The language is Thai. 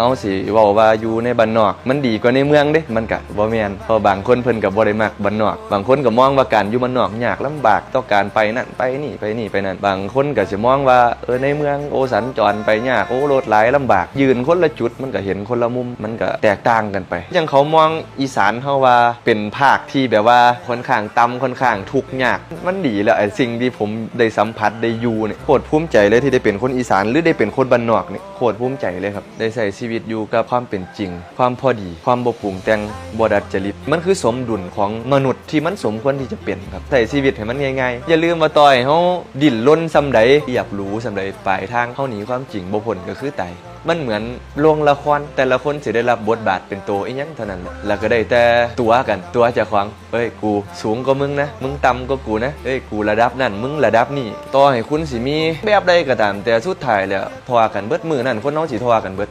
เอาสิเว้าว่าอยู่ในบ้านนอก มันดีกว่าในเมืองเด้ มันก็บ่แมนพราะบางคนเพิ่นก็บ่ได้มักบ้านนอก บางคนก็มองว่าการอยู่บ้านนอกยากลำบากต่องการไปนั่นไปนี่ไปนี่ไปนั่น บางคนก็สิมองว่าเออในเมืองโอสัญจรไปยากโอ้รถหลายลำบาก ยืนคนละจุดมันก็เห็นคนละมุม มันก็แตกต่างกันไปอยังเขามองอีสานเฮาว่าเป็นภาคที่แบบว่าค่อนข้างต่ำค่อนข้างทุกข์ยาก มันดีแหล้วไอ้สิ่งที่ผมได้สัมผัสได้อยู่เนี่ยโคตรภูมิใจเลยที่ได้เป็นคนอีสานหรือได้เป็นคนบ้านนอกเนี่ย โคตรภูมิใจเลยครับ ได้ใส่ชีวิตอยู่กับความเป็นจริง ความพอดี ความบกปุ่งแต่งบดัดจริต มันคือสมดุลของมนุษย์ที่มันสมควรที่จะเป็นครับ ใส่ชีวิตให้มันง่ายๆ อย่าลืมมาต่อยเขาดิ่นรนซำใดอยากรู้ซำใดปลายทางเฮาหนีความจริงบ่พ้นก็คือตาย มันเหมือนลงละครแต่ละคนสิได้รับบทบาทเป็นตัวอีหยังเท่านั้นแหละแล้วก็ได้แต่ตัวกันตัวเจ้าของเอ้ยกูสูงกว่ามึงนะ มึงต่ำกว่ากูนะเอ้ยกูระดับนั่นมึงระดับนี่ต่อให้คุณสิมีแบบใดก็ตามแต่สุดท้ายแล้วทอกันเบิดมือนั่นคนน้องสิทอกันเบิด